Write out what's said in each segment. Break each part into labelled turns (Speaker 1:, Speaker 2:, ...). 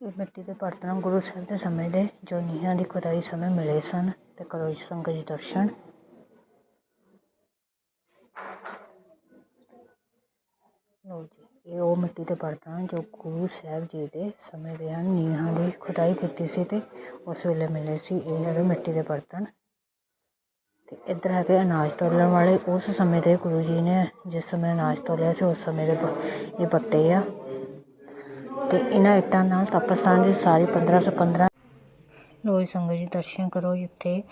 Speaker 1: ਇਹ ਮਿੱਟੀ ਦੇ ਬਰਤਨ ਗੁਰੂ ਸਾਹਿਬ ਦੇ ਸਮੇਂ ਦੇ ਜੋ ਨੀਹਾਂ ਦੀ ਖੁਦਾਈ ਸਮੇਂ ਮਿਲੇ ਸਨ ਤੇ ਕਰੋ ਜੀ ਸੰਗਤ ਜੀ ਦਰਸ਼ਨ। ਲਓ ਜੀ, ਇਹ ਉਹ ਮਿੱਟੀ ਦੇ ਬਰਤਨ ਜੋ ਗੁਰੂ ਸਾਹਿਬ ਜੀ ਦੇ ਸਮੇਂ ਦੇ ਹਨ। ਨੀਹਾਂ ਦੀ ਖੁਦਾਈ ਕੀਤੀ ਸੀ ਤੇ ਉਸ ਵੇਲੇ ਮਿਲੇ ਸੀ। ਇਹ ਹੈਗੇ ਮਿੱਟੀ ਦੇ ਬਰਤਨ ਤੇ ਇੱਧਰ ਹੈਗੇ ਅਨਾਜ ਤੋਲਣ ਵਾਲੇ। ਉਸ ਸਮੇਂ ਦੇ ਗੁਰੂ ਜੀ ਨੇ ਜਿਸ ਸਮੇਂ ਅਨਾਜ ਤੋਲਿਆ ਸੀ, ਉਸ ਸਮੇਂ ਦੇ ਇਹ ਬੱਟੇ ਆ। ਤੇ ਇਹਨਾਂ ਇੱਟਾਂ ਨਾਲ ਤਪਸਥਾਨ ਦੀ ਸਾਰੀ 1515 ਰੋਜ਼ ਸੰਗਤ ਜੀ ਦਰਸ਼ਨ ਕਰੋ, ਜਿੱਥੇ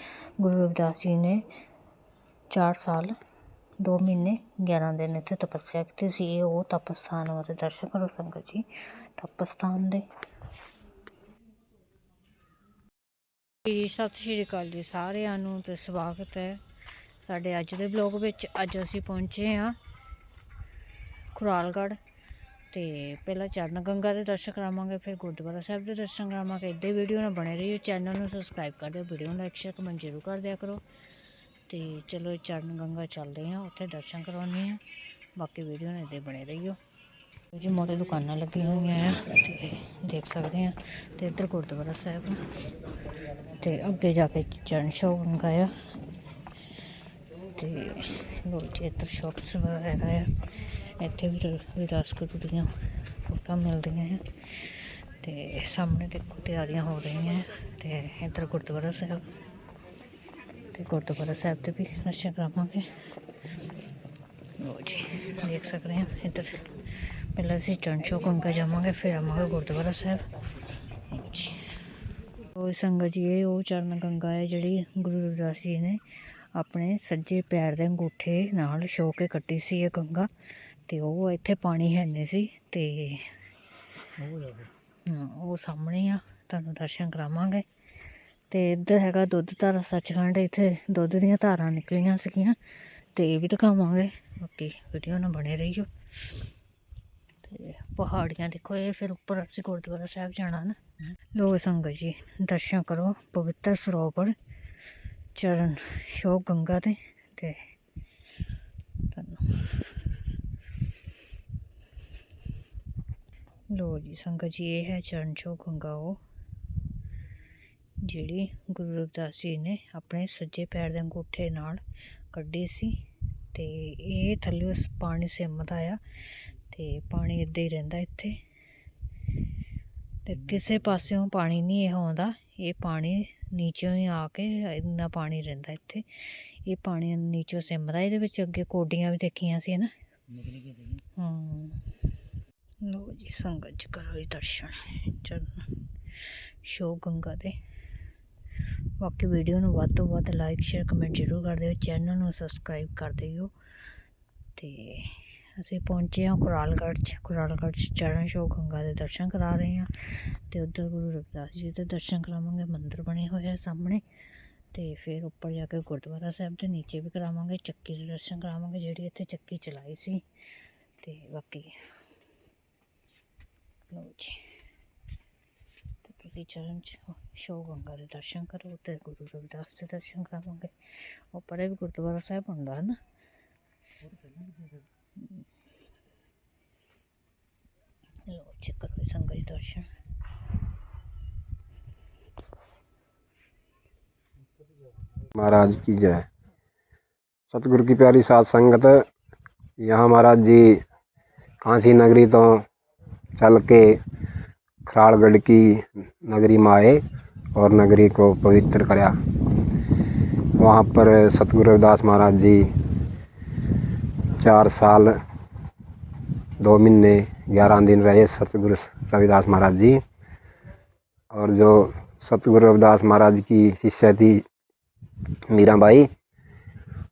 Speaker 1: ਗੁਰੂ ਰਵਿਦਾਸ ਜੀ ਨੇ 4 ਸਾਲ 2 ਮਹੀਨੇ 11 ਦਿਨ ਇੱਥੇ ਤਪੱਸਿਆ ਕੀਤੀ ਸੀ। ਇਹ ਉਹ ਤਪਸਥਾਨ ਉਹਦੇ ਦਰਸ਼ਨ ਕਰੋ ਸੰਗਤ ਜੀ, ਤਪਸਥਾਨ ਦੇ। ਜੀ, ਸਤਿ ਸ਼੍ਰੀ ਅਕਾਲ ਜੀ ਸਾਰਿਆਂ ਨੂੰ ਤੇ ਸਵਾਗਤ ਹੈ ਸਾਡੇ ਅੱਜ ਦੇ ਬਲੌਗ ਵਿੱਚ। ਅੱਜ ਅਸੀਂ ਪਹੁੰਚੇ ਹਾਂ ਖੁਰਾਲਗੜ੍ਹ ਤੇ ਪਹਿਲਾਂ ਚਰਨ ਗੰਗਾ ਦੇ ਦਰਸ਼ਨ ਕਰਾਵਾਂਗੇ, ਫਿਰ ਗੁਰਦੁਆਰਾ ਸਾਹਿਬ ਦੇ ਦਰਸ਼ਨ ਕਰਾਵਾਂਗੇ। ਇੱਦਾਂ ਹੀ ਵੀਡੀਓ ਨਾਲ ਬਣੇ ਰਹੀਓ ਚੈਨਲ ਨੂੰ ਸਬਸਕ੍ਰਾਈਬ ਕਰ ਦਿਓ ਵੀਡੀਓ ਨੂੰ ਲਾਈਕ ਸ਼ੇਅਰ ਕਮੈਂਟ ਜ਼ਰੂਰ ਕਰ ਦਿਆ ਕਰੋ। ਤੇ ਚਲੋ ਚਰਨ ਗੰਗਾ ਚੱਲਦੇ ਹਾਂ, ਉੱਥੇ ਦਰਸ਼ਨ ਕਰਵਾਉਂਦੇ ਹਾਂ। ਬਾਕੀ ਵੀਡੀਓ ਨਾਲ ਇੱਦਾਂ ਹੀ ਬਣੇ ਰਹੀਓ। ਜੀ, ਮੋਟੇ ਦੁਕਾਨਾਂ ਲੱਗੀਆਂ ਹੋਈਆਂ ਆ ਤੇ ਦੇਖ ਸਕਦੇ ਆ ਤੇ ਇੱਧਰ ਗੁਰਦੁਆਰਾ ਸਾਹਿਬ ਆ। ਤੇ ਅੱਗੇ ਜਾ ਕੇ ਚਰਨ ਛੋਹ ਗੰਗਾ ਆ। ਤੇ ਲੋ ਜੀ, ਇੱਧਰ ਸ਼ਾਪਸ ਵਗੈਰਾ ਆ। ਇੱਥੇ ਵੀ ਵਿਰਾਸ ਗੁਰੂ ਦੀਆਂ ਫੋਟੋਆਂ ਮਿਲਦੀਆਂ ਆ ਤੇ ਸਾਹਮਣੇ ਦੇਖੋ ਤਿਆਰੀਆਂ ਹੋ ਰਹੀਆਂ ਆ ਤੇ ਇੱਧਰ ਗੁਰਦੁਆਰਾ ਸਾਹਿਬ। ਤੇ ਗੁਰਦੁਆਰਾ ਸਾਹਿਬ ਤੇ ਵੀ ਦਰਸ਼ਨ ਕਰਾਵਾਂਗੇ। ਲੋ ਜੀ, ਦੇਖ ਸਕਦੇ ਹਾਂ ਇੱਧਰ। ਪਹਿਲਾਂ ਅਸੀਂ ਚਰਨ ਛੋਹ ਗੰਗਾ ਜਾਵਾਂਗੇ, ਫਿਰ ਆਵਾਂਗੇ ਗੁਰਦੁਆਰਾ ਸਾਹਿਬ। ਜੀ। ਉਹ ਸੰਗਤ ਜੀ, ਇਹ ਉਹ ਚਰਨ ਗੰਗਾ ਹੈ ਜਿਹੜੀ ਗੁਰੂ ਰਵਿਦਾਸ ਜੀ ਨੇ ਆਪਣੇ ਸੱਜੇ ਪੈਰ ਦੇ ਅੰਗੂਠੇ ਨਾਲ ਛੋ ਕੇ ਕੱਟੀ ਸੀ ਇਹ ਗੰਗਾ। ਤੇ ਉਹ ਇੱਥੇ ਪਾਣੀ ਹੈ ਨਹੀਂ ਸੀ ਤੇ ਉਹ ਸਾਹਮਣੇ ਆ ਤੁਹਾਨੂੰ ਦਰਸ਼ਨ ਕਰਾਵਾਂਗੇ। ਤੇ ਇੱਧਰ ਹੈਗਾ ਦੁੱਧ ਧਾਰਾ ਸੱਚਖੰਡ ਇੱਥੇ ਦੁੱਧ ਦੀਆਂ ਧਾਰਾਂ ਨਿਕਲੀਆਂ ਸੀਗੀਆਂ ਤੇ ਇਹ ਵੀ ਦਿਖਾਵਾਂਗੇ। ਬਾਕੀ ਵੀਡੀਓ ਨਾਲ ਬਣੇ ਰਹੀਓ। ਤੇ ਪਹਾੜੀਆਂ ਦੇਖੋ ਇਹ ਫਿਰ ਉੱਪਰ ਅਸੀਂ ਗੁਰਦੁਆਰਾ ਸਾਹਿਬ ਜਾਣਾ ਨਾ। ਲੋਕ ਸੰਗਤ ਜੀ ਦਰਸ਼ਨ ਕਰੋ ਪਵਿੱਤਰ ਸਰੋਵਰ ਚਰਨ ਸ਼ੋਕ ਗੰਗਾ ਦੇ ਤੇ ਤੁਹਾਨੂੰ ਲੋ ਜੀ, ਸੰਗਤ ਜੀ, ਇਹ ਹੈ ਚਰਨ ਛੋ ਗੰਗਾ ਉਹ ਜਿਹੜੀ ਗੁਰੂ ਰਵਿਦਾਸ ਜੀ ਨੇ ਆਪਣੇ ਸੱਜੇ ਪੈਰ ਦੇ ਅੰਗੂਠੇ ਨਾਲ ਕੱਢੀ ਸੀ ਤੇ ਇਹ ਥੱਲੇ ਪਾਣੀ ਸਿਮਦਾ ਆ ਤੇ ਪਾਣੀ ਇੱਦਾਂ ਹੀ ਰਹਿੰਦਾ ਇੱਥੇ ਤੇ ਕਿਸੇ ਪਾਸਿਓਂ ਪਾਣੀ ਨਹੀਂ ਇਹ ਆਉਂਦਾ, ਇਹ ਪਾਣੀ ਨੀਚੋਂ ਹੀ ਆ ਕੇ ਇੰਨਾ ਪਾਣੀ ਰਹਿੰਦਾ ਇੱਥੇ। ਇਹ ਪਾਣੀ ਨੀਚੋਂ ਸਿਮਦਾ ਇਹਦੇ ਵਿੱਚ ਅੱਗੇ ਕੋਡੀਆਂ ਵੀ ਦੇਖੀਆਂ ਸੀ ਨਾ? ਜੀ ਸੰਗਤ ਜੀ ਕਰੋ ਜੀ ਦਰਸ਼ਨ। ਚਰਨ ਸ਼ੋ ਗੰਗਾ ਦੇ। ਬਾਕੀ ਵੀਡੀਓ ਨੂੰ ਵੱਧ ਤੋਂ ਵੱਧ ਲਾਈਕ ਸ਼ੇਅਰ ਕਮੈਂਟ ਜ਼ਰੂਰ ਕਰ ਦਿਓ। ਚੈਨਲ ਨੂੰ ਸਬਸਕ੍ਰਾਈਬ ਕਰ ਦਿਓ। ਤੇ ਅਸੀਂ ਪਹੁੰਚੇ ਹਾਂ ਕੁਰਾਲਗੜ੍ਹ ਚ। ਕੁਰਾਲਗੜ੍ਹ ਚ ਚਰਨ ਸ਼ੋ ਗੰਗਾ ਦੇ ਦਰਸ਼ਨ ਕਰਾ ਰਹੇ ਹਾਂ। ਤੇ ਉੱਧਰ ਗੁਰੂ ਰਵਿਦਾਸ ਜੀ ਦੇ ਦਰਸ਼ਨ ਕਰਾਵਾਂਗੇ। ਮੰਦਿਰ ਬਣੇ ਹੋਏ ਆ ਸਾਹਮਣੇ। ਤੇ ਫਿਰ ਉੱਪਰ ਜਾ ਕੇ ਗੁਰਦੁਆਰਾ ਸਾਹਿਬ ਦੇ ਨੀਚੇ ਵੀ ਕਰਾਵਾਂਗੇ। ਚੱਕੀ ਦੇ ਦਰਸ਼ਨ ਕਰਾਵਾਂਗੇ। ਜਿਹੜੀ ਇੱਥੇ ਚੱਕੀ ਚਲਾਈ ਸੀ। ਤੇ ਬਾਕੀ ਲਓ ਜੀ ਤੇ ਤੁਸੀਂ ਚਰਨ ਚ ਸ਼ੋ ਗੰਗਾ ਦੇ ਦਰਸ਼ਨ ਕਰੋ ਤੇ ਗੁਰੂ ਰਵਿਦਾਸ ਦੇ ਦਰਸ਼ਨ ਕਰਾਵਾਂਗੇ ਉੱਪਰ ਵੀ ਗੁਰਦੁਆਰਾ ਸਾਹਿਬ ਹੁੰਦਾ ਹੈ ਨਾ ਲੋ ਚੈੱਕ ਕਰੋ ਸੰਗਤ ਜੀ ਦਰਸ਼ਨ
Speaker 2: महाराज की जय सतगुरु की प्यारी साध संगत यहाँ महाराज जी कांसी नगरी तो चल के खराड़गढ़ की नगरी में आए और नगरी को पवित्र कराया। वहाँ पर सतगुरु रविदास महाराज जी चार साल, दो महीने, ग्यारह दिन रहे सतगुरु रविदास महाराज जी। और जो सतगुरु रविदास महाराज की शिष्य थी मीराबाई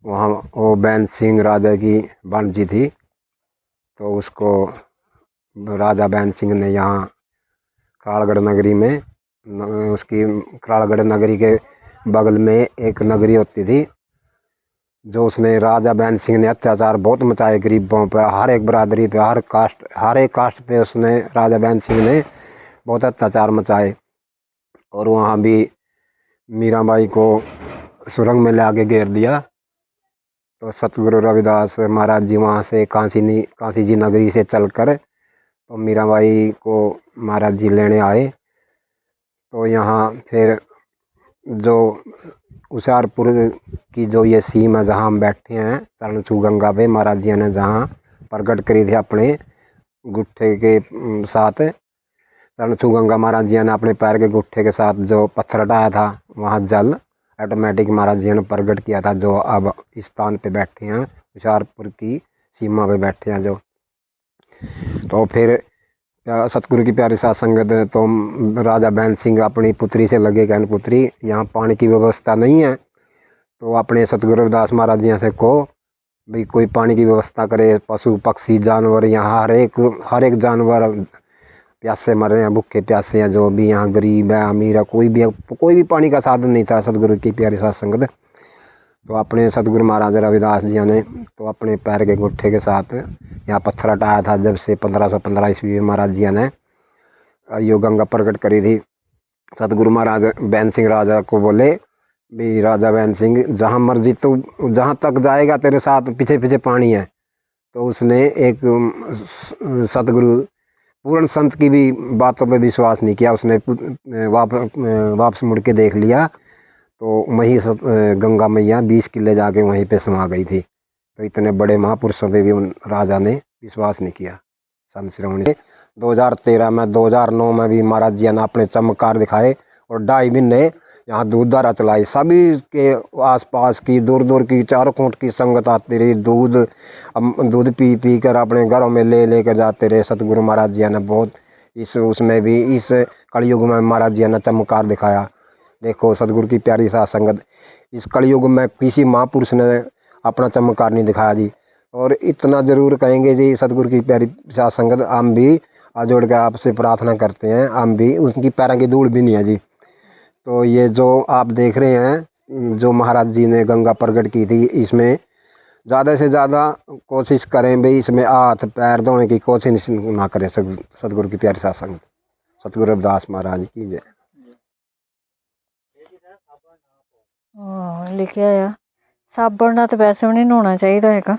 Speaker 2: वहाँ वो बैन सिंह राजा की जी थी तो उसको राजा बैन सिंह ने यहाँ कराड़गढ़ नगरी में उसकी कराड़गढ़ नगरी के बगल में एक नगरी होती थी, जो उसने राजा बैन सिंह ने अत्याचार बहुत मचाए गरीबों पर हर एक बरादरी पे, हर कास्ट, हर एक कास्ट पे उसने राजा बैन सिंह ने बहुत अत्याचार मचाए। और वहाँ भी मीराबाई को सुरंग में ला के घेर दिया। तो सतगुरु रविदास महाराज जी वहाँ से कांसी कांसी जी नगरी से चलकर तो मीराबाई को महाराज जी लेने आए। तो यहाँ फिर जो उशारपुर की जो ये सीम है, जहाँ हम बैठे हैं चरणछू गंगा पे, महाराज जी ने जहाँ प्रकट करी थी अपने गुट्ठे के साथ। चरणछू गंगा महाराज जी ने अपने पैर के गुट्ठे के साथ जो पत्थर हटाया था, वहाँ जल ऑटोमेटिक महाराज जी ने प्रकट किया था, जो अब स्थान पे बैठे हैं हुशियारपुर की सीमा पे बैठे हैं जो। तो फिर प्या- सतगुरु की प्यारी साथ संगत तो राजा बैन सिंह अपनी पुत्री से लगे कहन पुत्री यहाँ पानी की व्यवस्था नहीं है तो अपने सतगुरु रविदास महाराज जी से कहो भाई कोई पानी की व्यवस्था करे पशु पक्षी जानवर यहाँ हर एक हर एक जानवर प्यासे मर रहे हैं भूखे प्यासे हैं जो भी यहाँ गरीब है अमीर है कोई भी कोई भी पानी का साधन नहीं था सतगुरु की प्यारी साथ संगत तो अपने सतगुरु महाराज रविदास जी ने तो अपने पैर के गुट्ठे के साथ यहाँ पत्थर हटाया था, जब से पंद्रह सौ पंद्रह ईस्वी में महाराज जी ने यो गंगा प्रकट करी थी। सतगुरु महाराज बैन सिंह राजा को बोले, भी राजा बैन सिंह, जहाँ मर्ज़ी तो जहाँ तक जाएगा तेरे साथ पीछे पीछे पानी है। तो उसने एक सतगुरु, पूर्ण संत की भी बातों पे विश्वास नहीं किया। उसने पु- वाप वापस मुड़ के देख लिया। तो वहीं गंगा मैया बीस किले जाके वहीं पे समा गई थी। तो इतने बड़े महापुरुषों पे भी उन राजा ने विश्वास नहीं किया, संत श्रवणी ने। 2013 में 2009 में भी महाराज जी ने अपने चमत्कार दिखाए और ढाई महीने यहाँ दूध धारा चलाई। सभी के आसपास की दूर दूर की, चारों कोट की संगत आती रही। दूध दूध पी पी कर अपने घरों में ले, लेकर जाते रहे। सतगुरु महाराज जी ने बहुत इस, उसमें भी इस कलयुग में महाराज जी ने चमत्कार दिखाया। देखो सतगुरु की प्यारी साथ संगत, इस कलयुग में किसी महापुरुष ने अपना चमत्कार नहीं दिखाया जी। और इतना ज़रूर कहेंगे जी सतगुरु की प्यारी साथ संगत, हम भी जोड़ के आपसे प्रार्थना करते हैं, हम भी, उनकी पैरों की धूल भी नहीं है जी। तो ये जो आप देख रहे हैं, जो महाराज जी ने गंगा प्रकट की थी, इसमें ज़्यादा से ज़्यादा कोशिश करें भाई, इसमें हाथ, पैर धोने की कोशिश ना करें सत- सतगुरु की प्यारी साथ संगत। सतगुरु रविदास महाराज की जय।
Speaker 1: ਹਾਂ ਲਿਖਿਆ ਆ। ਸਾਬਣ ਨਾਲ ਤਾਂ ਵੈਸੇ ਵੀ ਨਹੀਂ ਨਹਾਉਣਾ ਚਾਹੀਦਾ ਹੈਗਾ।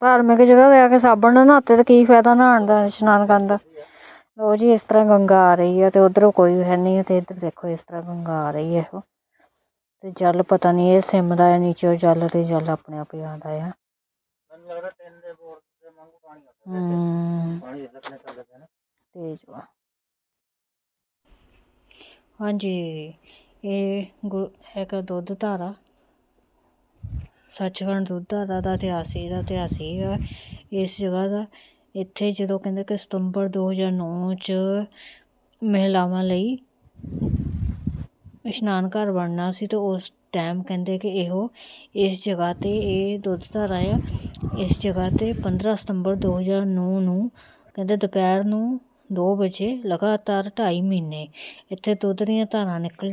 Speaker 1: ਧਾਰਮਿਕ ਜਗ੍ਹਾ ਤੇ ਆ ਕੇ ਸਾਬਣ ਨਾਲ ਨਹਾਤੇ ਤਾਂ ਕੀ ਫਾਇਦਾ ਨਹਾਉਣ ਦਾ ਇਸ਼ਨਾਨ ਕਰਨ ਦਾ। ਲੋ ਜੀ ਇਸ ਤਰ੍ਹਾਂ ਗੰਗਾ ਆ ਰਹੀ ਹੈ ਤੇ ਉਧਰੋਂ ਕੋਈ ਹੈ ਨਹੀਂ ਤੇ ਇੱਧਰ ਦੇਖੋ ਇਸ ਤਰ੍ਹਾਂ ਗੰਗਾ ਆ ਰਹੀ ਹੈ ਉਹ। ਤੇ ਜਲ ਪਤਾ ਨਹੀਂ ਇਹ ਸਿਮਦਾ ਹੈ ਨੀਚੇ ਜਲ ਤੇ ਜਲ ਆਪਣੇ ਆਪ ਹੀ ਆਉਂਦਾ ਆ। ਹਮ ਤੇਜ਼ ਵਾ। ਹਾਂਜੀ। ਇਹ ਗੁ- ਹੈਗਾ ਦੁੱਧ ਧਾਰਾ। ਸੱਚਖੰਡ ਦੁੱਧ ਧਾਰਾ ਦਾ ਇਤਿਹਾਸ, ਇਹਦਾ ਇਤਿਹਾਸ ਇਹ ਆ, ਇਸ ਜਗ੍ਹਾ ਦਾ। ਇੱਥੇ ਜਦੋਂ ਕਹਿੰਦੇ ਕਿ ਸਤੰਬਰ 2009 ਚ ਮਹਿਲਾਵਾਂ ਲਈ ਇਸ਼ਨਾਨ ਘਰ ਬਣਨਾ ਸੀ, ਤੇ ਉਸ ਟਾਈਮ ਕਹਿੰਦੇ ਕਿ ਇਹੋ, ਇਸ ਜਗ੍ਹਾ ਤੇ ਇਹ ਦੁੱਧ ਧਾਰਾ ਆ। ਇਸ ਜਗ੍ਹਾ ਤੇ 15 ਸਤੰਬਰ 2009 ਨੂੰ ਕਹਿੰਦੇ ਦੁਪਹਿਰ ਨੂੰ ਦੋ ਵਜੇ, ਲਗਾਤਾਰ ਢਾਈ ਮਹੀਨੇ। ਇੱਥੇ ਦੁੱਧ ਦੀਆਂ ਧਾਰਾਂ ਨਿਕਲ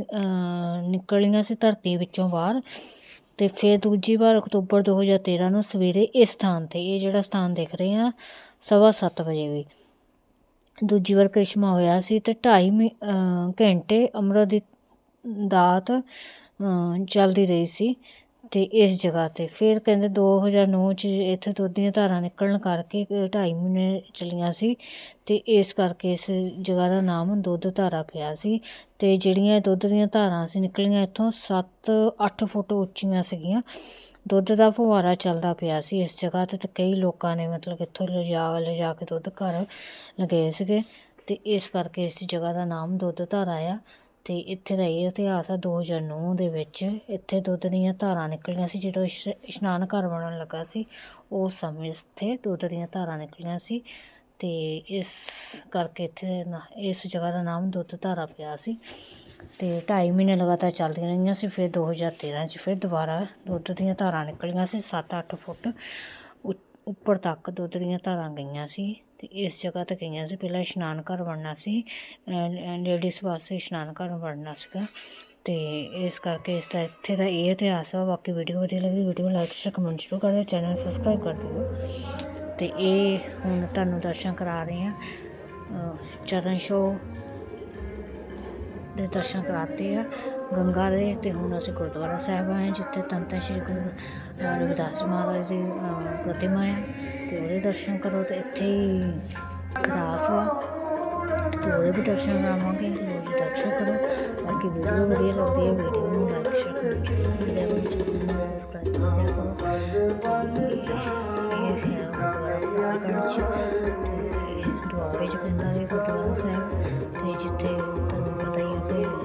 Speaker 1: ਨਿਕਲੀਆਂ ਸੀ ਧਰਤੀ ਵਿੱਚੋਂ ਬਾਹਰ ਅਤੇ ਫਿਰ ਦੂਜੀ ਵਾਰ ਅਕਤੂਬਰ 2013 ਨੂੰ ਸਵੇਰੇ ਇਸ ਸਥਾਨ ਤੇ, ਇਹ ਜਿਹੜਾ ਸਥਾਨ ਦੇਖ ਰਹੇ ਹਾਂ, ਸਵਾ ਸੱਤ ਵਜੇ ਵੀ। ਦੂਜੀ ਵਾਰ ਕ੍ਰਿਸ਼ਮਾ ਹੋਇਆ ਸੀ ਤੇ 2.5 ਘੰਟੇ ਅੰਮ੍ਰਿਤ ਦੀ ਦਾਤ ਚੱਲਦੀ ਰਹੀ ਸੀ। ਅਤੇ ਇਸ ਜਗ੍ਹਾ ਤੇ ਫਿਰ ਕਹਿੰਦੇ 2009 ਚ ਇੱਥੇ ਦੁੱਧ ਦੀਆਂ ਧਾਰਾਂ ਨਿਕਲਣ ਕਰਕੇ ਢਾਈ ਮਹੀਨੇ ਚੱਲੀਆਂ ਸੀ ਅਤੇ ਇਸ ਕਰਕੇ ਇਸ ਜਗ੍ਹਾ ਦਾ ਨਾਮ ਦੁੱਧ ਧਾਰਾ ਪਿਆ ਸੀ ਅਤੇ ਜਿਹੜੀਆਂ ਦੁੱਧ ਦੀਆਂ ਧਾਰਾਂ ਸੀ ਨਿਕਲੀਆਂ ਇੱਥੋਂ 7-8 ਫੁੱਟ ਉੱਚੀਆਂ ਸੀਗੀਆਂ। ਦੁੱਧ ਦਾ ਫੁਹਾਰਾ ਚੱਲਦਾ ਪਿਆ ਸੀ ਇਸ ਜਗ੍ਹਾ ਤੇ ਅਤੇ ਕਈ ਲੋਕਾਂ ਨੇ ਮਤਲਬ ਇੱਥੋਂ ਲਿਜਾ ਲਿਜਾ ਕੇ ਦੁੱਧ ਘਰ ਲਗਾਏ ਸੀਗੇ ਅਤੇ ਇਸ ਕਰਕੇ ਇਸ ਜਗ੍ਹਾ ਦਾ ਨਾਮ ਦੁੱਧ ਧਾਰਾ ਆ। ਅਤੇ ਇੱਥੇ ਦਾ ਇਹ ਇਤਿਹਾਸ ਆ 2009 ਦੇ ਵਿੱਚ। ਇੱਥੇ ਦੁੱਧ ਦੀਆਂ ਧਾਰਾਂ ਨਿਕਲੀਆਂ ਸੀ, ਜਦੋਂ ਇਸ਼- ਇਸ਼ਨਾਨ ਘਰ ਬਣਨ ਲੱਗਾ ਸੀ, ਉਸ ਸਮੇਂ ਇੱਥੇ ਦੁੱਧ ਦੀਆਂ ਧਾਰਾਂ ਨਿਕਲੀਆਂ ਸੀ ਅਤੇ ਇਸ ਕਰਕੇ ਇੱਥੇ ਨਾ- ਇਸ ਜਗ੍ਹਾ ਦਾ ਨਾਮ ਦੁੱਧ ਧਾਰਾ ਪਿਆ ਸੀ। ਅਤੇ ਢਾਈ ਮਹੀਨੇ ਲਗਾਤਾਰ ਚੱਲਦੀਆਂ ਰਹੀਆਂ ਸੀ, ਫਿਰ 2013 ਚ ਫਿਰ ਦੁਬਾਰਾ ਦੁੱਧ ਦੀਆਂ ਧਾਰਾਂ ਨਿਕਲੀਆਂ ਸੀ 7-8 ਫੁੱਟ। ਉੱਪਰ ਤੱਕ ਦੁੱਧ ਦੀਆਂ ਧਾਰਾਂ ਗਈਆਂ ਸੀ ਤੇ ਇਸ ਜਗ੍ਹਾ ਤੇ ਗਈਆਂ ਸੀ। ਪਹਿਲਾਂ ਇਸ਼ਨਾਨ ਘਰ ਬਣਨਾ ਸੀ। ਲੇਡੀਜ਼ ਵਾਸਤੇ ਇਸ਼ਨਾਨ ਘਰ ਬਣਨਾ ਸੀਗਾ ਤੇ ਇਸ ਕਰਕੇ ਇਸ ਦਾ ਇੱਥੇ ਦਾ ਇਹ ਇਤਿਹਾਸ ਆ। ਬਾਕੀ ਵੀਡੀਓ ਵਧੀਆ ਲੱਗੀ ਵੀਡੀਓ ਲਾਈਕ ਸ਼ੇਅਰ ਕਮੈਂਟ ਜ਼ਰੂਰ ਕਰ ਦਿਓ ਚੈਨਲ ਸਬਸਕ੍ਰਾਈਬ ਕਰ ਦਿਓ। ਤੇ ਇਹ ਹੁਣ ਤੁਹਾਨੂੰ ਦਰਸ਼ਨ ਕਰਾ ਰਹੇ ਆ ਚਰਨ ਸ਼ੋ ਦੇ ਦਰਸ਼ਨ ਕਰਾਤੇ ਆ। ਗੰਗਾ ਦੇ ਅਤੇ ਹੁਣ ਅਸੀਂ ਗੁਰਦੁਆਰਾ ਸਾਹਿਬ ਆਏ ਜਿੱਥੇ ਧੰਨ ਧੰਨ ਸ਼੍ਰੀ ਗੁਰੂ ਰਵਿਦਾਸ ਮਹਾਰਾਜ ਦੀ ਪ੍ਰਤਿਮਾ ਆ ਅਤੇ ਉਹਦੇ ਦਰਸ਼ਨ ਕਰੋ ਅਤੇ ਇੱਥੇ ਹੀ ਖਰਾਸ ਵਾ। ਅਤੇ ਉਹਦੇ ਵੀ ਦਰਸ਼ਨ ਕਰਾਵਾਂਗੇ ਲੋ ਦਰਸ਼ਨ ਕਰੋ। ਬਾਕੀ ਵੀਡੀਓ ਵਧੀਆ ਲੱਗਦੀ ਹੈ, ਵੀਡੀਓ ਨੂੰ ਲਾਈਕ ਸ਼ੇਅਰ ਕਮੈਂਟ ਕਰੋ ਚੈਨਲ ਨੂੰ ਸਬਸਕ੍ਰਾਈਬ ਕਰੋ ਤੇ ਇਹ ਹੈ ਗੁਰਦੁਆਰਾ ਗੜ੍ਹ ਚ, ਤੇ ਦੁਆਬੇ ਚ ਪੈਂਦਾ ਹੈ ਗੁਰਦੁਆਰਾ ਸਾਹਿਬ, ਤੇ ਜਿੱਥੇ ਤੁਹਾਨੂੰ ਪਤਾ ਹੀ ਹੈ ਕਿ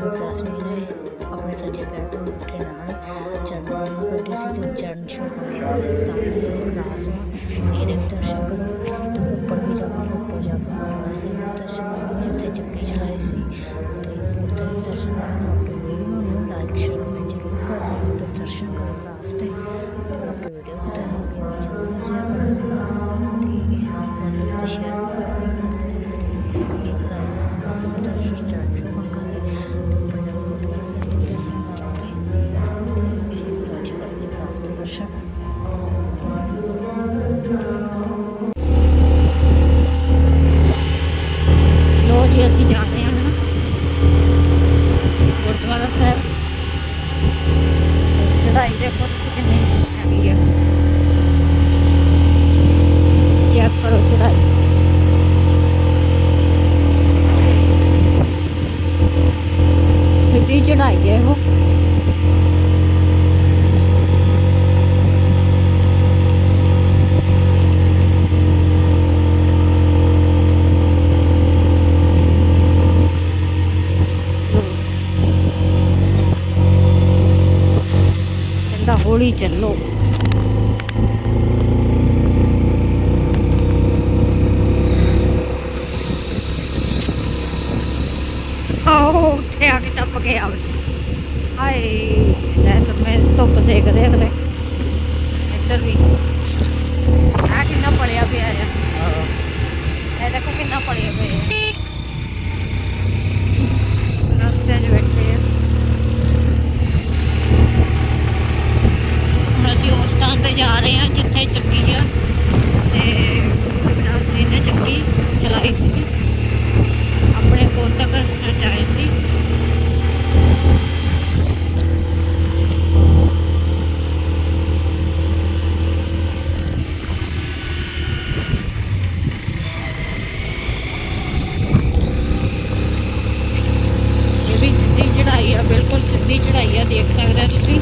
Speaker 1: ਗੁਰੂ ਰਵਿਦਾਸ ਜੀ ਨੇ ਆਪਣੇ ਸੱਜੇ ਪੈਰ ਤੋਂ ਉੱਠੇ ਨਾਲ ਚਰਨ ਗੰਗਾ ਕੱਢੀ ਸੀ ਤੇ ਚਰਨ ਛੋਹ ਕੇ ਸਾਹਮਣੇ ਕਲਾਸ ਵਾ ਇਹਦੇ ਦਰਸ਼ਨ ਕਰੋ ਤੇ ਉੱਪਰ ਵੀ ਜਾ ਕੇ, ਉੱਪਰ ਜਾ ਕੇ ਗੁਰਦੁਆਰਾ ਦਰਸ਼ਨ ਜਿੱਥੇ ਚੱਕੀ ਚਲਾਈ ਸੀ। ਤੇ ਉੱਥੇ ਵੀ ਦਰਸ਼ਨ ਲੋ ਜੀ ਅਸੀਂ ਜਾ ਰਹੇ ਹਾਂ ਨਾ ਗੁਰਦੁਆਰਾ ਸਾਹਿਬ ਚੜਾਈ ਦੇਖੋ ਤੁਸੀਂ ਕਿੰਨੀ ਹੈਗੀ ਹੈ ਚੈੱਕ ਕਰੋ ਚੜਾਈ ਸਿੱਧੀ ਚੜਾਈ ਹੈ ਉਹ ਕਹਿੰਦਾ ਹੌਲੀ ਚੱਲੋ। ਆਹੋ ਉੱਥੇ ਆ ਕੇ ਟੱਪ ਕੇ ਆਵੇ ਹਾਏ ਲੈ ਮੈਂ ਧੁੱਪ ਸੇਕਦੇ ਅਗਲੇ। ਇੱਧਰ ਵੀ। ਆ ਕਿੰਨਾ ਪੜਿਆ ਪਿਆ ਆ। ਇਹ ਦੇਖੋ ਕਿੰਨਾ ਪੜਿਆ ਪਿਆ ਆ ਰਸਤੇ 'ਚ ਬੈਠੇ ਆ ਹੁਣ ਤੇ ਜਾ ਰਹੇ ਹਾਂ ਜਿੱਥੇ ਚੱਕੀ ਆ ਤੇ ਗੁਰਦਾਸ ਜੀ ਨੇ ਚੱਕੀ ਚਲਾਈ ਸੀ ਆਪਣੇ ਕੋਲ ਤੱਕ ਪਹੁੰਚਾਈ ਸੀ ਇਹ ਵੀ ਸਿੱਧੀ ਚੜਾਈ ਆ ਬਿਲਕੁਲ ਸਿੱਧੀ ਚੜਾਈ ਆ ਦੇਖ ਸਕਦੇ ਹੋ ਤੁਸੀਂ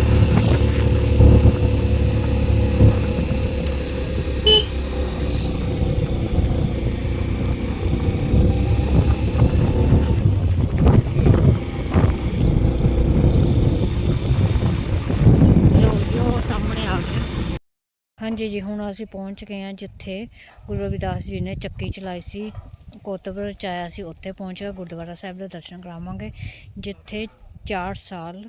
Speaker 1: ਲੋ ਜੀ ਉਹ ਸਾਹਮਣੇ ਆ ਗਿਆ ਹਾਂਜੀ ਜੀ, ਹੁਣ ਅਸੀਂ ਪਹੁੰਚ ਗਏ ਹਾਂ ਜਿੱਥੇ ਗੁਰੂ ਰਵਿਦਾਸ ਜੀ ਨੇ ਚੱਕੀ ਚਲਾਈ ਸੀ ਕੋਤਬ ਚ ਆਇਆ ਸੀ, ਉੱਥੇ ਪਹੁੰਚ ਕੇ ਗੁਰਦੁਆਰਾ ਸਾਹਿਬ ਦੇ ਦਰਸ਼ਨ ਕਰਾਵਾਂਗੇ, ਜਿੱਥੇ 4 ਸਾਲ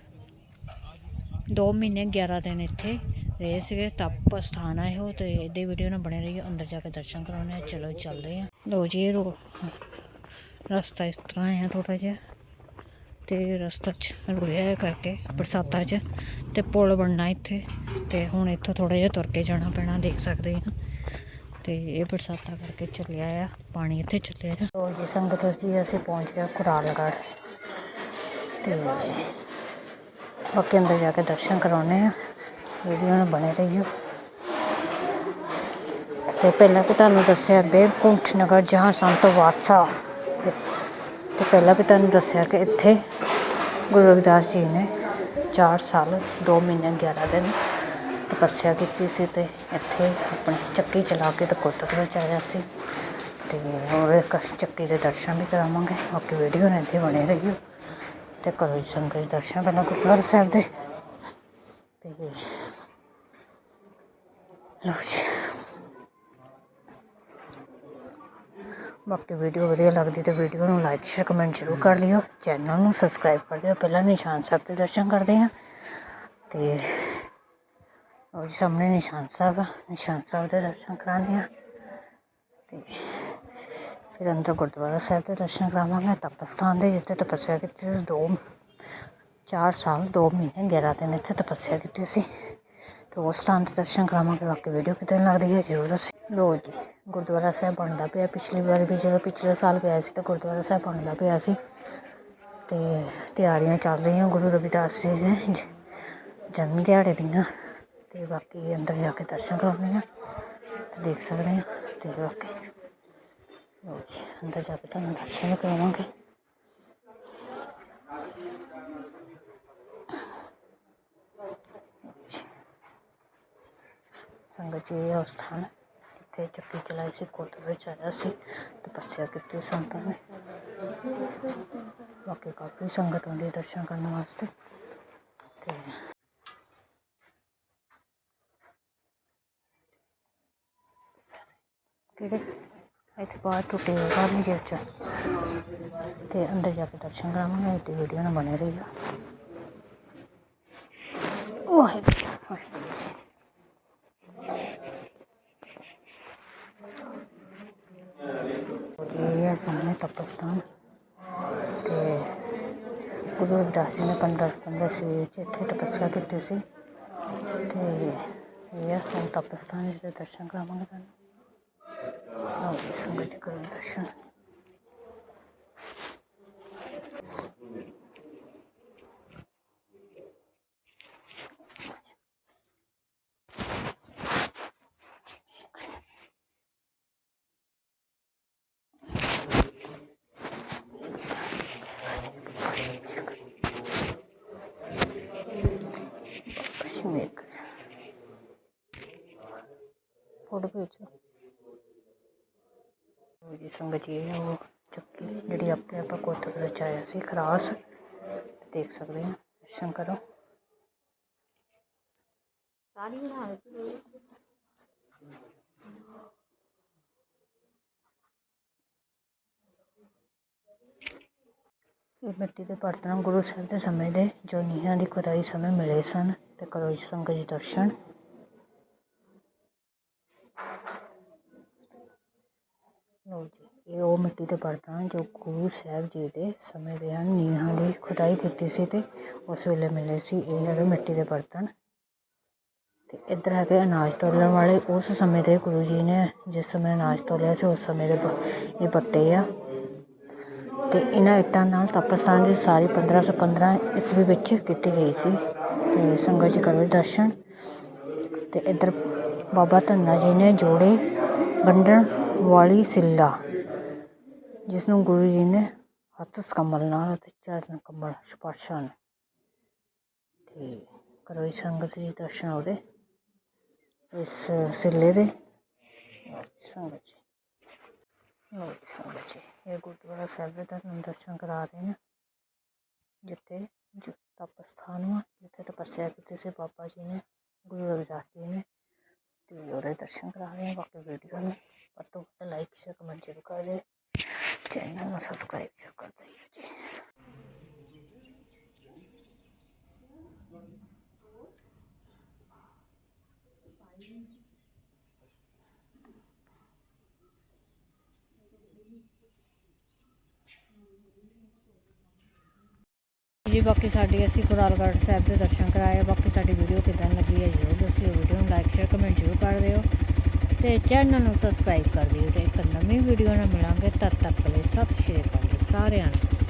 Speaker 1: 2 ਮਹੀਨੇ 11 ਦਿਨ ਇੱਥੇ ਰਹੇ ਸੀਗੇ, ਤਪ ਸਥਾਨ ਆ ਇਹੋ, ਤੇ ਇਹਦੇ ਵੀਡੀਓ ਨਾਲ ਬਣੇ ਰਹੀ ਅੰਦਰ ਜਾ ਕੇ ਦਰਸ਼ਨ ਕਰਾਉਣੇ ਆ ਚਲੋ ਚੱਲਦੇ ਆ ਲੋ ਜੀ, ਰੋ ਰਸਤਾ ਇਸ ਤਰ੍ਹਾਂ ਹੈ ਥੋੜਾ ਜਿਹਾ। ਤੇ ਰਸਤਾ ਚ ਰੁੜਿਆ ਕਰਕੇ ਬਰਸਾਤਾਂ 'ਚ ਤੇ ਪੁਲ ਬਣਨਾ ਇੱਥੇ ਤੇ ਹੁਣ ਇੱਥੋਂ ਥੋੜਾ ਜਿਹਾ ਤੁਰ ਕੇ ਜਾਣਾ ਪੈਣਾ, ਦੇਖ ਸਕਦੇ ਆ ਤੇ ਇਹ ਬਰਸਾਤਾਂ ਕਰਕੇ ਚੱਲਿਆ ਆ, ਪਾਣੀ ਇੱਥੇ ਚੱਲਿਆ ਆ। ਲੋ ਜੀ, ਸੰਗਤ ਜੀ, ਅਸੀਂ ਪਹੁੰਚ ਗਏ ਕੁਰਾਲਗੜ੍ਹ। ਤੇ ਬਾਕੀ ਅੰਦਰ ਜਾ ਕੇ ਦਰਸ਼ਨ ਕਰਾਉਣੇ ਆ ਵੀਡੀਓ ਨੂੰ ਬਣੇ ਰਹੀਓ। ਤੇ ਪਹਿਲਾਂ ਕਿ ਤੁਹਾਨੂੰ ਦੱਸਿਆ ਬੇਕੁੰਠ ਨਗਰ, ਜਹਾਂ ਸੰਤ ਵਾਸਾ। ਤੇ ਪਹਿਲਾਂ ਵੀ ਤੁਹਾਨੂੰ ਦੱਸਿਆ ਕਿ ਇੱਥੇ ਗੁਰੂ ਰਵਿਦਾਸ ਜੀ ਨੇ 4 ਸਾਲ 2 ਮਹੀਨੇ 11 ਦਿਨ ਤਪੱਸਿਆ ਕੀਤੀ ਸੀ ਤੇ ਇੱਥੇ ਆਪਣੀ ਚੱਕੀ ਚਲਾ ਕੇ ਤੇ ਕੋਤਕਪੁਰ ਚੜਿਆ ਸੀ। ਤੇ ਹੋਰ ਇੱਕ ਚੱਕੀ ਦੇ ਦਰਸ਼ਨ ਵੀ ਕਰਾਵਾਂਗੇ। ਬਾਕੀ ਵੀਡੀਓ ਨੇ ਇੱਥੇ ਬਣੇ ਰਹੀਓ। ਤੇ ਕਰੋ ਜੀ ਸੰਗਤ ਦਰਸ਼ਨ ਪਹਿਲਾਂ ਗੁਰਦੁਆਰਾ ਸਾਹਿਬ ਦੇ। ਤੇ ਲਓ ਜੀ। ਬਾਕੀ ਵੀਡੀਓ ਵਧੀਆ ਲੱਗਦੀ ਤੇ ਵੀਡੀਓ ਨੂੰ ਲਾਈਕ ਸ਼ੇਅਰ ਕਮੈਂਟ ਜ਼ਰੂਰ ਕਰ ਲਿਓ। ਚੈਨਲ ਨੂੰ ਸਬਸਕ੍ਰਾਈਬ ਕਰ ਲਿਓ। ਪਹਿਲਾਂ ਨਿਸ਼ਾਨ ਸਾਹਿਬ ਦੇ ਦਰਸ਼ਨ ਕਰਦੇ ਹਾਂ। ਤੇ ਉਹ ਸਾਹਮਣੇ ਨਿਸ਼ਾਨ ਸਾਹਿਬ ਆ। ਨਿਸ਼ਾਨ ਸਾਹਿਬ ਦੇ ਦਰਸ਼ਨ ਕਰਾਉਂਦੇ ਆ ਤੇ ਫਿਰ ਅੰਦਰ ਗੁਰਦੁਆਰਾ ਸਾਹਿਬ ਦੇ ਦਰਸ਼ਨ ਕਰਾਵਾਂਗੇ। ਤਪਸਥਾਨ ਦੇ, ਜਿੱਥੇ ਤਪੱਸਿਆ ਕੀਤੀ ਸੀ ਦੋ, ਚਾਰ ਸਾਲ 2 ਮਹੀਨੇ 11 ਦਿਨ ਇੱਥੇ ਤਪੱਸਿਆ ਕੀਤੀ ਸੀ। ਤੇ ਉਸ ਸਥਾਨ 'ਤੇ ਦਰਸ਼ਨ ਕਰਾਵਾਂਗੇ, ਬਾਕੀ ਵੀਡੀਓ ਕਿਦਾਂ ਲੱਗਦੀ ਹੈ ਜ਼ਰੂਰ ਦੱਸਿਓ। ਲੋ ਜੀ, ਗੁਰਦੁਆਰਾ ਸਾਹਿਬ ਬਣਦਾ ਪਿਆ। ਪਿਛਲੀ ਵਾਰ ਵੀ ਜਦੋਂ ਪਿਛਲੇ ਸਾਲ ਪਿਆ ਸੀ ਤਾਂ ਗੁਰਦੁਆਰਾ ਸਾਹਿਬ ਬਣਦਾ ਪਿਆ ਸੀ। ਤੇ ਤਿਆਰੀਆਂ ਚੱਲ ਰਹੀਆਂ, ਗੁਰੂ ਰਵਿਦਾਸ ਜੀ ਦੇ ਜਨਮ ਦਿਹਾੜੇ ਦੀਆਂ। ਤੇ ਬਾਕੀ ਅੰਦਰ ਜਾ ਕੇ ਦਰਸ਼ਨ ਕਰਾਉਣੇ ਆ, ਤੇ ਦੇਖ ਸਕਦੇ ਆ। ਤੇ ਬਾਕੀ ਲੋ ਜੀ, ਅੰਦਰ ਜਾ ਕੇ ਤੁਹਾਨੂੰ ਦਰਸ਼ਨ ਕਰਾਵਾਂਗੇ। ਸੰਗਤ ਜੀ ਇਹ ਸਥਾਨ ਜਿੱਥੇ ਚੱਕੀ ਚਲਾਈ ਸੀ ਕੋਤ ਵਿੱਚ ਆਇਆ ਸੀ ਤਪੱਸਿਆ ਕੀਤੀ ਸੰਤਾਂ ਨੇ। ਬਾਕੀ ਕਾਫੀ ਸੰਗਤ ਆਉਂਦੀ ਹੈ ਦਰਸ਼ਨ ਕਰਨ ਵਾਸਤੇ। ਤੇ ਕਿਹੜੇ? ਇੱਥੇ ਬਾਹਰ ਟੁੱਟੇ ਹੋਏ ਘਰ ਨੇ ਜੇਬ ਚ ਤੇ ਅੰਦਰ ਜਾ ਕੇ ਦਰਸ਼ਨ ਕਰਾਵਾਂਗੇ, ਤੇ ਵੀਡੀਓ ਨਾ ਬਣੇ ਰਹੀ ਵਾਹਿਗੁਰੂ ਜੀ ਜੀ ਇਹ ਹੈ ਸਾਹਮਣੇ ਤਪਸਥਾਨ ਤੇ ਗੁਰੂ ਰਵਿਦਾਸ ਜੀ ਨੇ 15 15 ਸੀ 'ਚ ਇੱਥੇ ਤਪੱਸਿਆ ਕੀਤੀ ਸੀ ਅਤੇ ਇਹ ਹੈ ਹੁਣ ਤਪਸਥਾਨ ਦੇ ਦਰਸ਼ਨ ਕਰਾਵਾਂਗੇ ਤੁਹਾਨੂੰ। ਆਓ ਸੰਗਤ ਜੀ ਕਰੋ ਦਰਸ਼ਨ। ਫੋਟੋ ਉਹ ਜੀ ਸੰਗਤ ਜੀ ਇਹ ਉਹ ਚੱਕੀ ਜਿਹੜੀ ਆਪਣੇ ਆਪਾਂ ਕੋਤਕ ਰਚਾਇਆ ਸੀ ਖਰਾਸ। ਦੇਖ ਸਕਦੇ ਹਾਂ ਦਰਸ਼ਨ ਕਰੋ। ਇਹ ਮਿੱਟੀ ਦੇ ਬਰਤਨ ਗੁਰੂ ਸਾਹਿਬ ਦੇ ਸਮੇਂ ਦੇ ਜੋ ਨੀਹਾਂ ਦੀ ਖੁਦਾਈ ਸਮੇਂ ਮਿਲੇ ਸਨ ਤੇ ਕਰੋ ਸੰਗਤ ਜੀ ਦਰਸ਼ਨ। ਲਓ ਜੀ, ਇਹ ਉਹ ਮਿੱਟੀ ਦੇ ਬਰਤਨ ਜੋ ਗੁਰੂ ਸਾਹਿਬ ਜੀ ਦੇ ਸਮੇਂ ਦੇ ਹਨ। ਨੀਹਾਂ ਦੀ ਖੁਦਾਈ ਕੀਤੀ ਸੀ ਅਤੇ ਉਸ ਵੇਲੇ ਮਿਲੇ ਸੀ। ਇਹ ਹੈਗੇ ਮਿੱਟੀ ਦੇ ਬਰਤਨ। ਅਤੇ ਇੱਧਰ ਹੈਗੇ ਅਨਾਜ ਤੋਲਣ ਵਾਲੇ। ਉਸ ਸਮੇਂ ਦੇ ਗੁਰੂ ਜੀ ਨੇ ਜਿਸ ਸਮੇਂ ਅਨਾਜ ਤੋਲਿਆ ਸੀ, ਉਸ ਸਮੇਂ ਦੇ ਬ- ਇਹ ਬੱਟੇ ਆ। ਅਤੇ ਇਹਨਾਂ ਇੱਟਾਂ ਨਾਲ ਤਪਸਥਾਨ ਦੀ ਸਾਰੀ 1515 ਈਸਵੀ ਵਿੱਚ ਕੀਤੀ ਗਈ ਸੀ। ਤੇ ਸੰਗਤ ਜੀ ਕਰੋ ਦਰਸ਼ਨ। ਤੇ ਇੱਧਰ ਬਾਬਾ ਧੰਨਾ ਜੀ ਨੇ ਜੋੜੇ ਵੰਡਣ ਵਾਲੀ ਸਿੱਲਾ ਜਿਸ ਨੂੰ ਗੁਰੂ ਜੀ ਨੇ ਹੱਥ ਕਮਲ ਨਾਲ ਅਤੇ ਚਰਨ ਕੰਬਲ ਸਪਰਸ਼ਾਂ ਨਾਲ। ਤੇ ਕਰੋ ਜੀ ਸੰਗਤ ਜੀ ਦਰਸ਼ਨ ਉਹਦੇ, ਇਸ ਸਿੱਲੇ ਦੇ। ਸੰਗਤ ਜੀ, ਲਓ ਸੰਗਤ ਜੀ, ਇਹ ਗੁਰਦੁਆਰਾ ਸਾਹਿਬ ਦੇ ਤੁਹਾਨੂੰ ਦਰਸ਼ਨ ਕਰਾ ਰਹੇ ਨੇ। ਜਿੱਥੇ ਜੋ ਤਪਸਥਾਨ ਵਾ, ਜਿੱਥੇ ਤਪੱਸਿਆ ਕੀਤੀ ਸੀ ਬਾਬਾ ਜੀ ਨੇ, ਗੁਰੂ ਰਵਿਦਾਸ ਜੀ ਨੇ, ਤੇ ਉਹਦੇ ਦਰਸ਼ਨ ਕਰਾ ਰਹੇ ਹਾਂ ਬਾਕੀ ਵੀਡੀਓ ਨੂੰ। ਵੱਧ ਤੋਂ ਵੱਧ ਲਾਈਕ ਸ਼ੇਅਰ ਕਮੈਂਟ ਜ਼ਰੂਰ ਕਰ ਦਿਓ ਚੈਨਲ ਨੂੰ ਸਬਸਕ੍ਰਾਈਬ ਜ਼ਰੂਰ ਕਰ ਦਿਓ ਜੀ ਜੀ ਬਾਕੀ ਸਾਡੀ ਅਸੀਂ ਕੁਰਾਲਗੜ੍ਹ ਸਾਹਿਬ ਦੇ ਦਰਸ਼ਨ ਕਰਾਏ ਬਾਕੀ ਸਾਡੀ ਵੀਡੀਓ ਕਿਦਾਂ ਲੱਗੀ ਹੈ, ਜਰੂਰ ਦੱਸਿਓ ਵੀਡੀਓ ਨੂੰ ਲਾਈਕ ਸ਼ੇਅਰ ਕਮੈਂਟ ਜ਼ਰੂਰ ਕਰ ਦਿਓ। ਤੇ ਚੈਨਲ ਨੂੰ ਸਬਸਕ੍ਰਾਈਬ ਕਰ ਦਿਓ ਤੇ ਇੱਕ ਨਵੀਂ ਵੀਡੀਓ ਨਾਲ ਮਿਲਾਂਗੇ, ਤਦ ਤੱਕ ਲਈ ਸਤਿ ਸ਼੍ਰੀ ਅਕਾਲ ਜੀ ਸਾਰਿਆਂ ਨੂੰ।